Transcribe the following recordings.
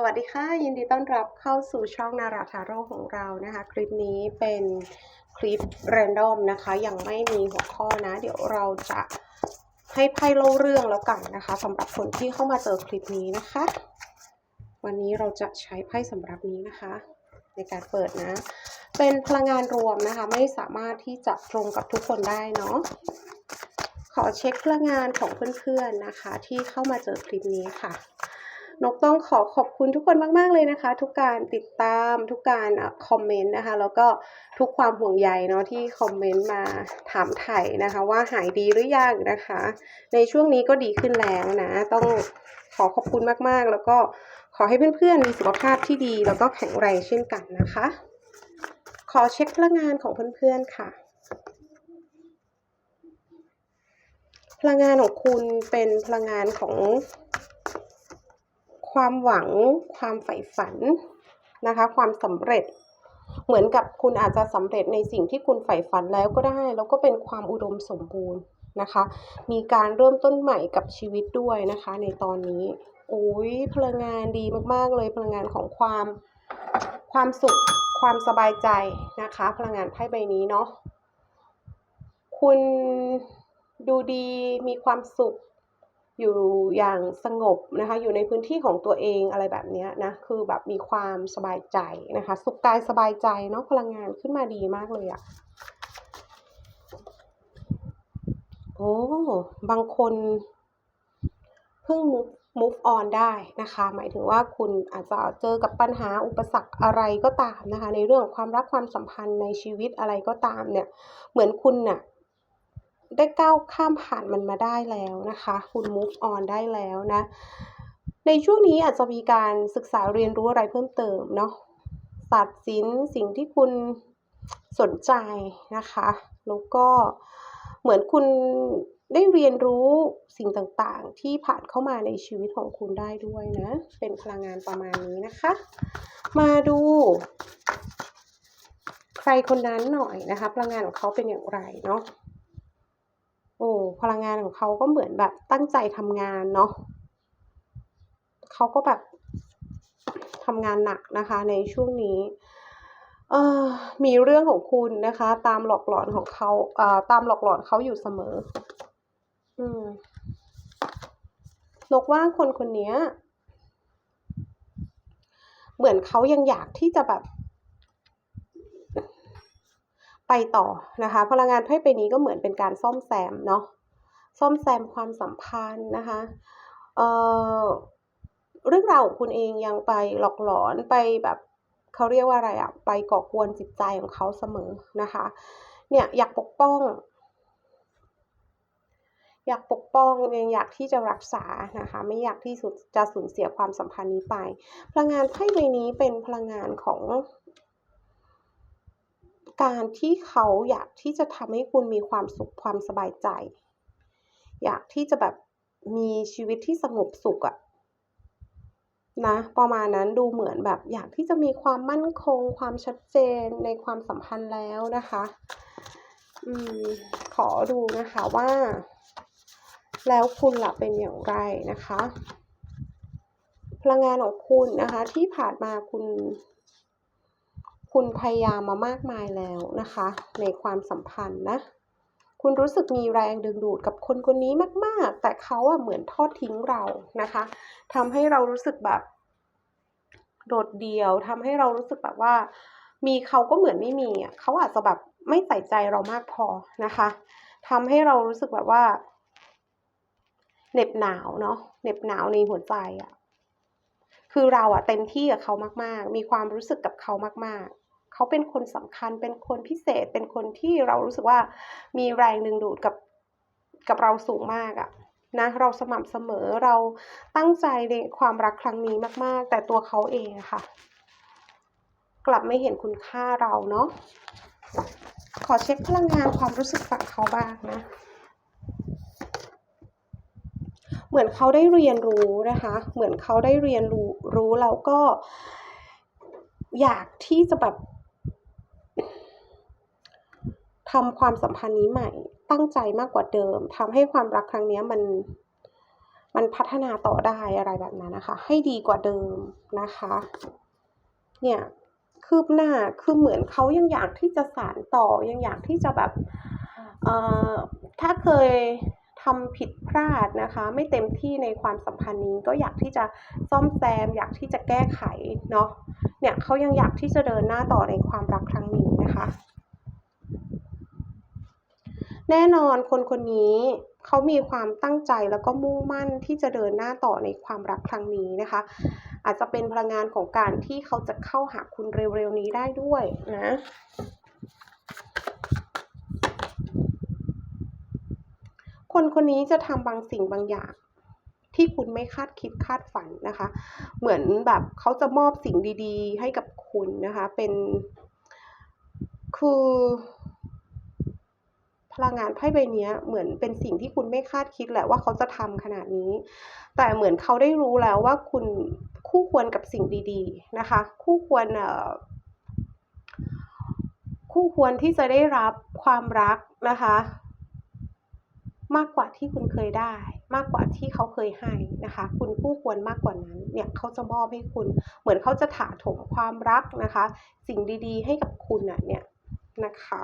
สวัสดีค่ะ ยินดีต้อนรับเข้าสู่ช่องนาราทาโร่ของเรานะคะ คลิปนี้เป็นคลิปแรนดอมนะคะ ยังไม่มีหัวข้อนะ เดี๋ยวเราจะให้ไพ่เล่าเรื่องแล้วกันนะคะสำหรับคนที่เข้ามาเจอคลิปนี้นะคะ วันนี้เราจะใช้ไพ่สำหรับนี้นะคะ ในการเปิดนะ เป็นพลังงานรวมนะคะ ไม่สามารถที่จะตรงกับทุกคนได้เนาะขอเช็คพลังงานของเพื่อนๆนะคะ ที่เข้ามาเจอคลิปนี้ค่ะ นกต้องขอขอบคุณทุกคนมาก ๆ เลยนะคะ ทุกการติดตามทุกการคอมเมนต์นะคะ แล้วก็ทุกความห่วงใยเนาะที่คอมเมนต์มาถามไถ่นะคะ ว่าหายดีหรือยังนะคะ ในช่วงนี้ก็ดีขึ้นแล้วนะ ต้องขอขอบคุณมากๆ แล้วก็ขอให้เพื่อนๆมีสุขภาพที่ดี แล้วก็แข็งแรงเช่นกันนะคะ ขอเช็คพลังงานของเพื่อนๆค่ะพลังงานของคุณเป็นพลังงานของ ความหวัง ความใฝ่ฝันนะคะ ความสำเร็จ เหมือนกับคุณอาจจะสำเร็จในสิ่งที่คุณใฝ่ฝันแล้วก็ได้ แล้วก็เป็นความอุดมสมบูรณ์นะคะ มีการเริ่มต้นใหม่กับชีวิตด้วยนะคะ ในตอนนี้โอ้ยพลังงานดีมากๆเลยพลังงานของความความสุขความสบายใจนะคะ พลังงานไพ่ใบนี้เนาะคุณดูดีมีความสุข อยู่อย่างสงบนะคะ อยู่ในพื้นที่ของตัวเองอะไรแบบนี้นะ คือแบบมีความสบายใจนะคะ สุขกายสบายใจเนาะพลังงานขึ้นมาดีมากเลยอะโอ้บางคนเพิ่ง move move on ได้นะคะ หมายถึงว่าคุณอาจจะเจอกับปัญหาอุปสรรคอะไรก็ตามนะคะ ในเรื่องของความรักความสัมพันธ์ในชีวิตอะไรก็ตามเนี่ย เหมือนคุณน่ะ ได้ก้าวข้ามผ่านมันมาได้แล้วนะคะ คุณ move on ได้แล้วนะ ในช่วงนี้อาจจะมีการศึกษาเรียนรู้อะไรเพิ่มเติมเนาะตัดสินสิ่งที่คุณสนใจนะคะ แล้วก็เหมือนคุณได้เรียนรู้สิ่งต่างๆ ที่ผ่านเข้ามาในชีวิตของคุณได้ด้วยนะ เป็นพลังงานประมาณนี้นะคะ มาดู ใครคนนั้นหน่อยนะคะ พลังงานของเขาเป็นอย่างไรเนาะ โอ้พลังงานของเขาก็เหมือนแบบตั้งใจทำงานเนาะเขาก็แบบทำงานหนักนะคะในช่วงนี้เอ่อมีเรื่องของคุณนะคะ ตามหลอกหลอนของเขาเอ่อตามหลอกหลอนเขาอยู่เสมอ อืมนกว่าคนคนนี้เหมือนเขายังอยากที่จะแบบ ไปต่อนะคะ พลังงานไพ่ใบนี้ก็เหมือนเป็นการซ่อมแซมเนาะซ่อมแซมความสัมพันธ์นะคะเอ่อเรื่องราวของคุณเองยังไปหลอกหลอนไปแบบเขาเรียกว่าอะไรอะไปก่อกวนจิตใจของเขาเสมอนะคะ เนี่ยอยากปกป้อง อยากปกป้องยังอยากที่จะรักษานะคะ ไม่อยากที่สุดจะสูญเสียความสัมพันธ์นี้ไป พลังงานไพ่ใบนี้เป็นพลังงานของ การที่เขาอยากที่จะทำให้คุณมีความสุขความสบายใจ อยากที่จะแบบมีชีวิตที่สงบสุขอะนะประมาณนั้นดูเหมือนแบบอยากที่จะมีความมั่นคง ความชัดเจนในความสัมพันธ์แล้วนะคะอืมขอดูนะคะว่า แล้วคุณล่ะเป็นอย่างไรนะคะ พลังงานของคุณนะคะ ที่ผ่านมาคุณ คุณพยายามมามากมายแล้วนะคะ ในความสัมพันธ์นะ คุณรู้สึกมีแรงดึงดูดกับคนคนนี้มาก ๆ แต่เขาอะเหมือนทอดทิ้งเรานะคะทำให้เรารู้สึกแบบโดดเดี่ยวทำให้เรารู้สึกแบบว่า มีเขาก็เหมือนไม่มีอะเขาอาจจะแบบไม่ใส่ใจเรามากพอนะคะทำให้เรารู้สึกแบบว่าเหน็บหนาวเนาะเหน็บหนาวในหัวใจอะคือเราอะเต็มที่กับเขามากๆ มีความรู้สึกกับเขามาก เขาเป็นคนสำคัญ เป็นคนพิเศษ เป็นคนที่เรารู้สึกว่ามีแรงดึงดูดกับกับเราสูงมากอะนะเราสม่ำเสมอเราตั้งใจในความรักครั้งนี้มาก ๆ แต่ตัวเขาเองค่ะ กลับไม่เห็นคุณค่าเราเนาะขอเช็คพลังงานความรู้สึกฝั่งเขาบ้างนะ เหมือนเขาได้เรียนรู้นะคะ เหมือนเขาได้เรียนรู้รู้แล้วก็ อยากที่จะแบบ ทำความสัมพันธ์นี้ใหม่ ตั้งใจมากกว่าเดิมทำให้ความรักครั้งนี้มัน มันพัฒนาต่อได้อะไรแบบนั้นนะคะ ให้ดีกว่าเดิมนะคะ เนี่ยคืบหน้าคือเหมือนเขายังอยากที่จะสานต่อยังอยากที่จะแบบเอ่อถ้าเคยทำผิดพลาดนะคะ ไม่เต็มที่ในความสัมพันธ์นี้ก็อยากที่จะซ่อมแซม อยากที่จะแก้ไขเนาะเนี่ยเขายังอยากที่จะเดินหน้าต่อในความรักครั้งนี้นะคะ แน่นอนคนคนนี้เขามีความตั้งใจแล้วก็มุ่งมั่นที่จะเดินหน้าต่อในความรักครั้งนี้นะคะ อาจจะเป็นพลังงานของการที่เขาจะเข้าหาคุณเร็วๆนี้ได้ด้วยนะ คนคนนี้จะทำบางสิ่งบางอย่างที่คุณไม่คาดคิดคาดฝันนะคะ เหมือนแบบเขาจะมอบสิ่งดี ๆ ให้กับคุณนะคะ เป็นคือ พลังงานไพ่ใบนี้เหมือนเป็นสิ่งที่คุณไม่คาดคิดแหละว่าเขาจะทำขนาดนี้ แต่เหมือนเขาได้รู้แล้วว่าคุณคู่ควรกับสิ่งดีๆนะคะ คู่ควรเอ่อคู่ควรที่จะได้รับความรักนะคะ มากกว่าที่คุณเคยได้ มากกว่าที่เขาเคยให้นะคะ คุณคู่ควรมากกว่านั้นเนี่ยเขาจะมอบให้คุณ เหมือนเขาจะถาโถมความรักนะคะ สิ่งดีๆ ให้กับคุณอะเนี่ยนะคะ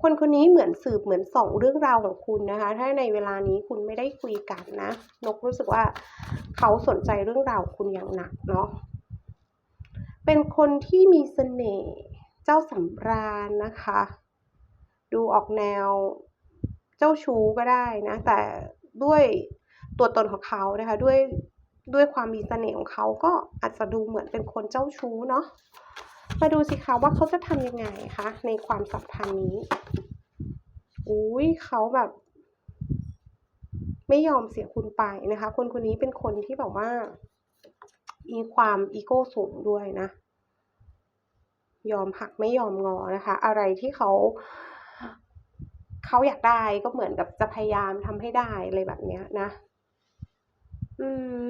คนคนนี้เหมือนสืบเหมือนส่องเรื่องราวของคุณนะคะ ถ้าในเวลานี้คุณไม่ได้คุยกันนะ นกรู้สึกว่าเขาสนใจเรื่องราวของคุณอย่างหนักเนาะ เป็นคนที่มีเสน่ห์เจ้าสำราญนะคะ ดูออกแนวเจ้าชู้ก็ได้นะ แต่ด้วยตัวตนของเขานะคะ ด้วยด้วยความมีเสน่ห์ของเขาก็อาจจะดูเหมือนเป็นคนเจ้าชู้เนาะ มาดูสิคะว่าเขาจะทำยังไงคะในความสัมพันธ์นี้ อุ้ยเขาแบบ ไม่ยอมเสียคุณไปนะคะ คนคนนี้เป็นคนที่แบบว่า มีความอีโก้สูงด้วยนะ ยอมหักไม่ยอมงอนะคะ อะไรที่เขาเขาอยากได้ก็เหมือนกับจะพยายามทำให้ได้อะไรแบบเนี้ยนะ อืม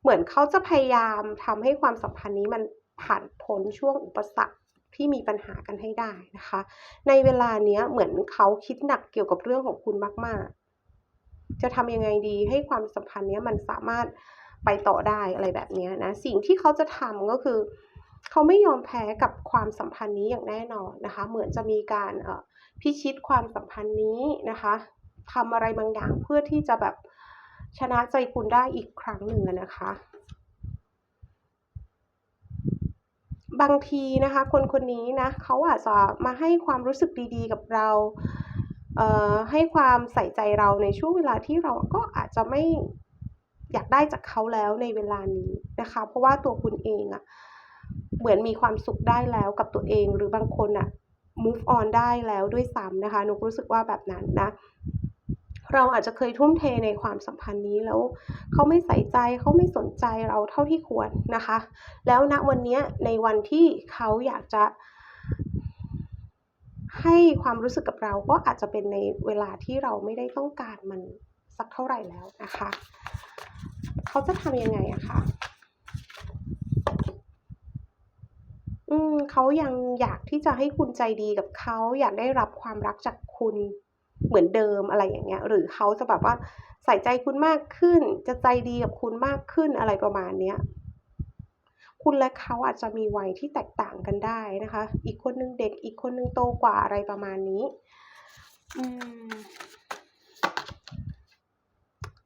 เหมือนเขาจะพยายามทำให้ความสัมพันธ์นี้มัน ผ่านพ้นช่วงอุปสรรคที่มีปัญหากันให้ได้นะคะ ในเวลาเนี้ยเหมือนเขาคิดหนักเกี่ยวกับเรื่องของคุณมาก ๆ จะทำยังไงดีให้ความสัมพันธ์เนี้ยมันสามารถไปต่อได้อะไรแบบเนี้ยนะ สิ่งที่เขาจะทำก็คือ เขาไม่ยอมแพ้กับความสัมพันธ์นี้อย่างแน่นอนนะคะ เหมือนจะมีการเอ่อพิชิตความสัมพันธ์นี้นะคะทำอะไรบางอย่างเพื่อที่จะแบบชนะใจคุณได้อีกครั้งหนึ่งนะคะ บางทีนะคะ คนคนนี้นะเขาอาจจะมาให้ความรู้สึกดีๆ กับเราเให้ความใส่ใจเราในช่วงเวลาที่เราก็อาจจะไม่อยากได้จากเขาแล้วในเวลานี้นะคะ เพราะว่าตัวคุณเองอะเหมือนมีความสุขได้แล้วกับตัวเองหรือบางคนอะ move on ได้แล้วด้วยซ้ำนะคะนุกรู้สึกว่าแบบนั้นนะ เราอาจจะเคยทุ่มเทในความสัมพันธ์นี้แล้วเขาไม่ใส่ใจเขาไม่สนใจเราเท่าที่ควรนะคะ แล้วณวันนี้ในวันที่เขาอยากจะให้ความรู้สึกกับเราก็อาจจะเป็นในเวลาที่เราไม่ได้ต้องการมันสักเท่าไหร่แล้วนะคะ เขาจะทำยังไงอะคะอืมเขายังอยากที่จะให้คุณใจดีกับเขาอยากได้รับความรักจากคุณ เหมือนเดิมอะไรอย่างเงี้ย หรือเขาจะแบบว่าใส่ใจคุณมากขึ้น จะใจดีกับคุณมากขึ้นอะไรประมาณเนี้ยคุณและเขาอาจจะมีวัยที่แตกต่างกันได้นะคะ อีกคนหนึ่งเด็ก อีกคนหนึ่งโตกว่าอะไรประมาณนี้อืม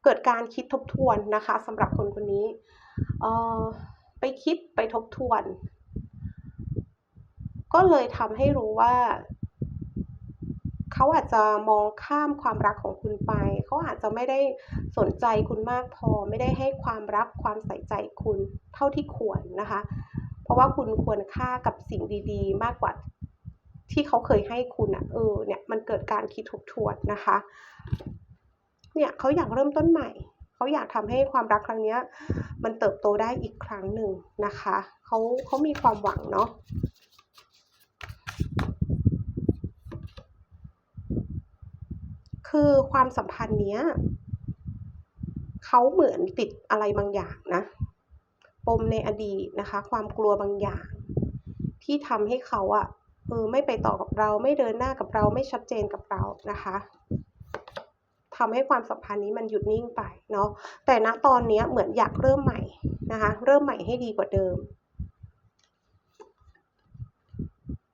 เกิดการคิดทบทวนนะคะสำหรับคนคนนี้ เออไปคิดไปทบทวน ก็เลยทำให้รู้ว่า เขาอาจจะมองข้ามความรักของคุณไป เขาอาจจะไม่ได้สนใจคุณมากพอ ไม่ได้ให้ความรักความใส่ใจคุณเท่าที่ควรนะคะ เพราะว่าคุณควรค่ากับสิ่งดีๆ มากกว่าที่เขาเคยให้คุณอะ เออ เนี่ย มันเกิดการคิดทบทวนนะคะ เนี่ยเขาอยากเริ่มต้นใหม่ เขาอยากทำให้ความรักครั้งเนี้ย มันเติบโตได้อีกครั้งหนึ่งนะคะ เขาเขามีความหวังเนาะ คือความสัมพันธ์เนี้ยเขาเหมือนติดอะไรบางอย่างนะปมในอดีตนะคะ ความกลัวบางอย่าง ที่ทำให้เขาอะเออไม่ไปต่อกับเราไม่เดินหน้ากับเราไม่ชัดเจนกับเรานะคะทำให้ความสัมพันธ์นี้มันหยุดนิ่งไปเนาะแต่ณตอนเนี้ยเหมือนอยากเริ่มใหม่นะคะ เริ่มใหม่ให้ดีกว่าเดิม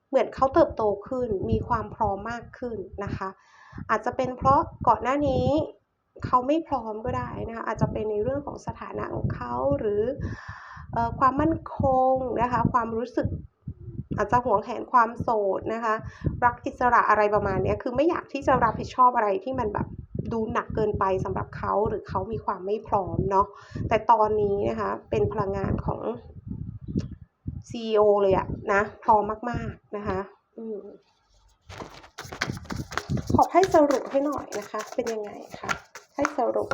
เหมือนเขาเติบโตขึ้นมีความพร้อมมากขึ้นนะคะ อาจจะเป็นเพราะก่อนหน้านี้เขาไม่พร้อมก็ได้นะคะอาจจะเป็นในเรื่องของสถานะของเขาหรืออความมั่นคงนะคะความรู้สึกอาจจะหวงแหนความโสดนะคะ รักอิสระอะไรประมาณนี้คือไม่อยากที่จะรับผิดชอบอะไรที่มันแบบดูหนักเกินไปสำหรับเขาหรือเขามีความไม่พร้อมเนาะแต่ตอนนี้นะคะเป็นพลังงานของ CEO เลยอะนะ พร้อมมาก ๆ นะคะ อืม ขอให้สรุปให้หน่อยนะคะ เป็นยังไงคะให้สรุป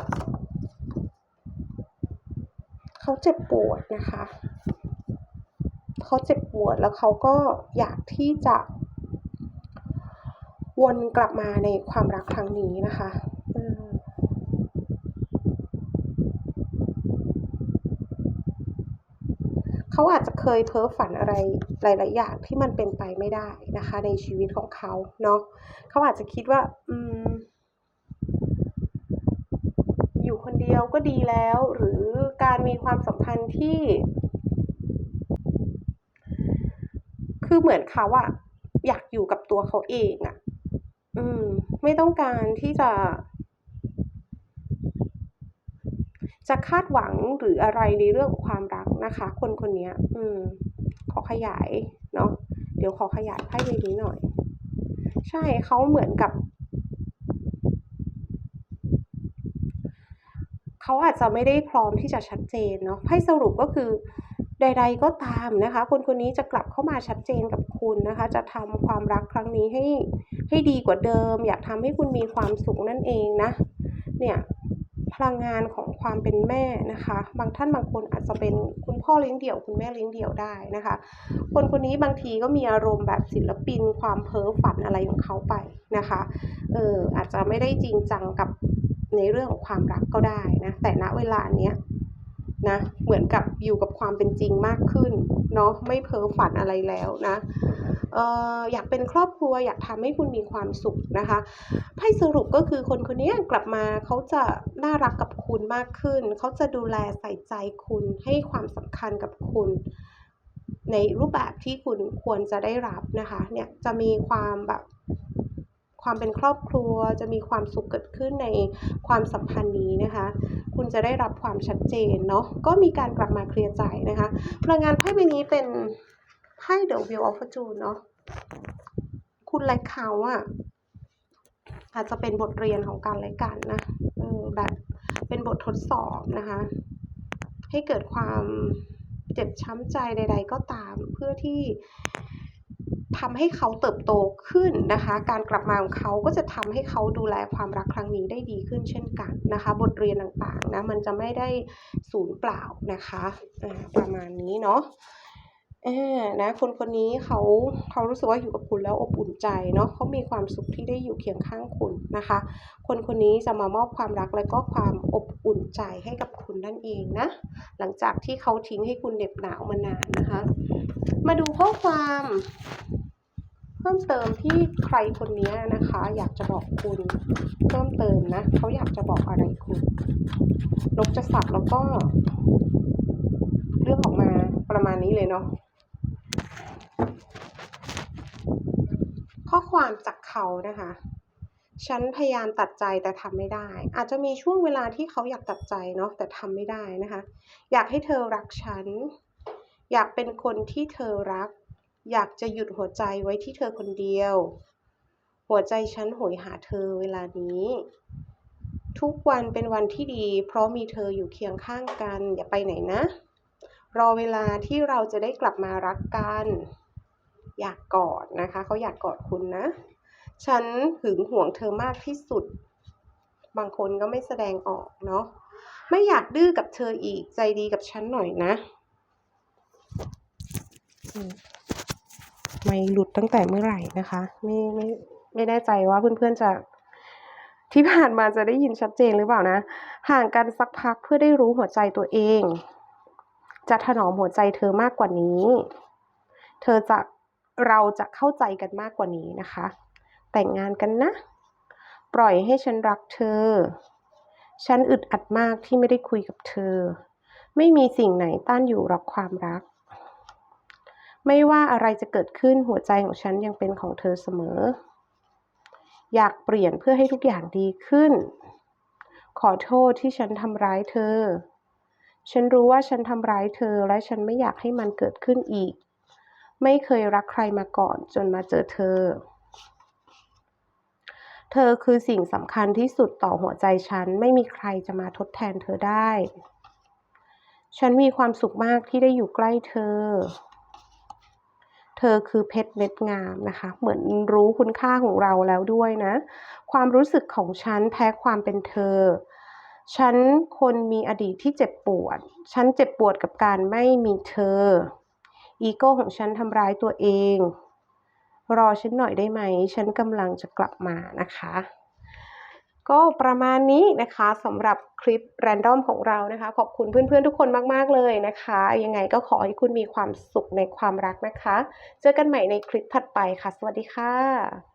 เขาเจ็บปวดนะคะ เขาเจ็บปวดแล้วเขาก็อยากที่จะ วนกลับมาในความรักครั้งนี้นะคะอืม เขาอาจจะเคยเพ้อฝันอะไรหลาย ๆ อย่างที่มันเป็นไปไม่ได้นะคะ ในชีวิตของเขาเนาะเขาอาจจะคิดว่า อืม อยู่คนเดียวก็ดีแล้ว หรือการมีความสัมพันธ์ที่ คือเหมือนเขาอะอยากอยู่กับตัวเขาเองอะอืม ไม่ต้องการที่จะ จะคาดหวังหรืออะไรในเรื่องของความรักนะคะ คนคนนี้อืม ขอขยายเนาะเดี๋ยวขอขยายไพ่ใบนี้หน่อย ใช่เขาเหมือนกับเขาอาจจะไม่ได้พร้อมที่จะชัดเจนเนาะไพ่สรุปก็คือใด ๆ ก็ตามนะคะ คนคนนี้จะกลับเข้ามาชัดเจนกับคุณนะคะ จะทำความรักครั้งนี้ให้ให้ดีกว่าเดิม อยากทำให้คุณมีความสุขนั่นเองนะ เนี่ยพลังงานของ ความเป็นแม่นะคะ บางท่านบางคนอาจจะเป็นคุณพ่อเลี้ยงเดี่ยว คุณแม่เลี้ยงเดี่ยวได้นะคะ คนคนนี้บางทีก็มีอารมณ์แบบศิลปิน ความเพ้อฝันอะไรของเขาไปนะคะเอออาจจะไม่ได้จริงจังกับในเรื่องของความรักก็ได้นะแต่ณเวลาเนี้ย นะเหมือนกับอยู่กับความเป็นจริงมากขึ้นเนาะไม่เพ้อฝันอะไรแล้วนะเอออยากเป็นครอบครัวอยากทำให้คุณมีความสุขนะคะไพ่สรุปก็คือคนคนนี้กลับมาเขาจะน่ารักกับคุณมากขึ้น เขาจะดูแลใส่ใจคุณให้ความสำคัญกับคุณ ในรูปแบบที่คุณควรจะได้รับนะคะเนี่ยจะมีความแบบ ความเป็นครอบครัว จะมีความสุขเกิดขึ้นในความสัมพันธ์นี้นะคะ คุณจะได้รับความชัดเจนเนาะก็มีการกลับมาเคลียร์ใจนะคะพลังงานไพ่ใบนี้เป็นไพ่ The Wheel of Fortune เนาะคุณและเขาอะอาจจะเป็นบทเรียนของกันและกันนะเออแบบเป็นบททดสอบนะคะ ให้เกิดความเจ็บช้ำใจใด ๆ ก็ตามเพื่อที่ ทำให้เขาเติบโตขึ้นนะคะ การกลับมาของเขาก็จะทำให้เขาดูแลความรักครั้งนี้ได้ดีขึ้นเช่นกันนะคะ บทเรียนต่างๆนะมันจะไม่ได้สูญเปล่านะคะประมาณนี้เนาะเออนะคนคนนี้เขาเขารู้สึกว่าอยู่กับคุณแล้วอบอุ่นใจเนาะเขามีความสุขที่ได้อยู่เคียงข้างคุณนะคะ คนคนนี้จะมามอบความรักและก็ความอบอุ่นใจให้กับคุณนั่นเองนะ หลังจากที่เขาทิ้งให้คุณเหน็บหนาวมานานนะคะ มาดูข้อความ พิ่มเติมที่ใครคนนี้นะคะ อยากจะบอกคุณเพิ่มเติมนะเขาอยากจะบอกอะไรคุณนกจะสับแล้วก็ เรื่องออกมาประมาณนี้เลยเนาะข้อความจากเขานะคะฉันพยายามตัดใจแต่ทำไม่ได้ อาจจะมีช่วงเวลาที่เขาอยากตัดใจเนาะแต่ทำไม่ได้นะคะ อยากให้เธอรักฉัน อยากเป็นคนที่เธอรัก อยากจะหยุดหัวใจไว้ที่เธอคนเดียว หัวใจฉันโหยหาเธอเวลานี้ ทุกวันเป็นวันที่ดี เพราะมีเธออยู่เคียงข้างกัน อย่าไปไหนนะ รอเวลาที่เราจะได้กลับมารักกัน อยากกอดนะคะ เขาอยากกอดคุณนะ ฉันหึงหวงเธอมากที่สุด บางคนก็ไม่แสดงออกเนาะ ไม่อยากดื้อกับเธออีก ใจดีกับฉันหน่อยนะอืม ไม่หลุดตั้งแต่เมื่อไหร่นะคะ ไม่ไม่ไม่แน่ใจว่าเพื่อนๆจะที่ผ่านมาจะได้ยินชัดเจนหรือเปล่านะ ห่างกันสักพักเพื่อได้รู้หัวใจตัวเอง จะถนอมหัวใจเธอมากกว่านี้ เธอจะเราจะเข้าใจกันมากกว่านี้นะคะ แต่งงานกันนะ ปล่อยให้ฉันรักเธอ ฉันอึดอัดมากที่ไม่ได้คุยกับเธอ ไม่มีสิ่งไหนต้านอยู่หรอกความรัก ไม่ว่าอะไรจะเกิดขึ้นหัวใจของฉันยังเป็นของเธอเสมอ อยากเปลี่ยนเพื่อให้ทุกอย่างดีขึ้น ขอโทษที่ฉันทำร้ายเธอ ฉันรู้ว่าฉันทำร้ายเธอและฉันไม่อยากให้มันเกิดขึ้นอีก ไม่เคยรักใครมาก่อนจนมาเจอเธอ เธอคือสิ่งสำคัญที่สุดต่อหัวใจฉัน ไม่มีใครจะมาทดแทนเธอได้ ฉันมีความสุขมากที่ได้อยู่ใกล้เธอ เธอคือเพชรเม็ดงามนะคะ เหมือนรู้คุณค่าของเราแล้วด้วยนะ ความรู้สึกของฉันแพ้ความเป็นเธอ ฉันคนมีอดีตที่เจ็บปวด ฉันเจ็บปวดกับการไม่มีเธอ อีโก้ของฉันทำร้ายตัวเอง รอฉันหน่อยได้ไหม ฉันกำลังจะกลับมานะคะ ก็ประมาณนี้นะคะสำหรับคลิปแรนดอมของเรานะคะ ขอบคุณเพื่อนๆทุกคนมากๆเลยนะคะ ยังไงก็ขอให้คุณมีความสุขในความรักนะคะ เจอกันใหม่ในคลิปถัดไปค่ะ สวัสดีค่ะ